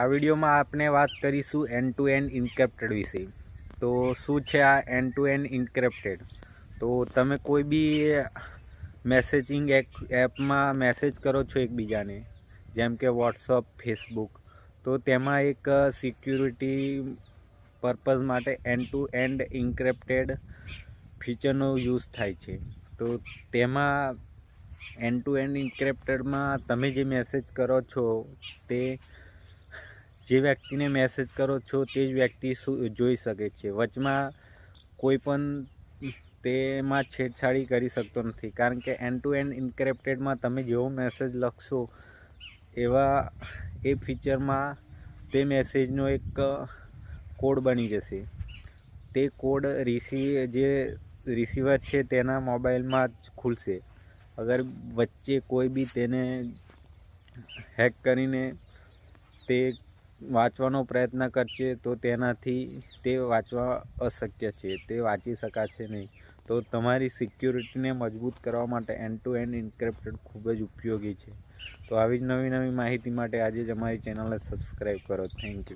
આ વિડીયોમાં આપણે વાત કરીશું એન્ડ ટુ એન્ડ ઇન્ક્રિપ્ટેડ વિશે. તો શું છે આ એન્ડ ટુ એન્ડ ઇન્ક્રિપ્ટેડ તો તમે કોઈ બી મેસેજિંગ એપમાં મેસેજ કરો છો એકબીજાને, જેમ કે વોટ્સઅપ ફેસબુક તો તેમાં એક સિક્યુરિટી પર્પઝ માટે એન્ડ ટુ એન્ડ ઇન્ક્રિપ્ટેડ ફીચરનો યુઝ થાય છે. તો તેમાં એન્ડ ટુ એન્ડ ઇન્ક્રિપ્ટેડમાં તમે જે મેસેજ કરો છો તે જે વ્યક્તિને મેસેજ કરો છો તે જ વ્યક્તિ જોઈ શકે છે. વચમાં કોઈ પણ તેમાં છેડછાડી કરી શકતો નથી. કારણ કે એન્ડ ટુ એન્ડ ઇન્ક્રેપ્ટેડમાં તમે જેવો મેસેજ લખશો એવા એ ફીચરમાં તે મેસેજનો એક કોડ બની જશે. તે કોડ રિસી જે રિસીવર છે તેના મોબાઈલમાં જ ખુલશે. અગર વચ્ચે કોઈ બી તેને હેક કરીને તે વાંચવાનો પ્રયત્ન કરશે તો તેનાથી તે વાંચવા અશક્ય છે, તે વાંચી શકાશે નહીં. તો તમારી સિક્યુરિટીને મજબૂત કરવા માટે એન્ડ ટુ એન્ડ ઇન્ક્રિપ્ટેડ ખૂબ જ ઉપયોગી છે. તો આવી જ નવી નવી માહિતી માટે આજે જ અમારી ચેનલને સબસ્ક્રાઈબ કરો. Thank you.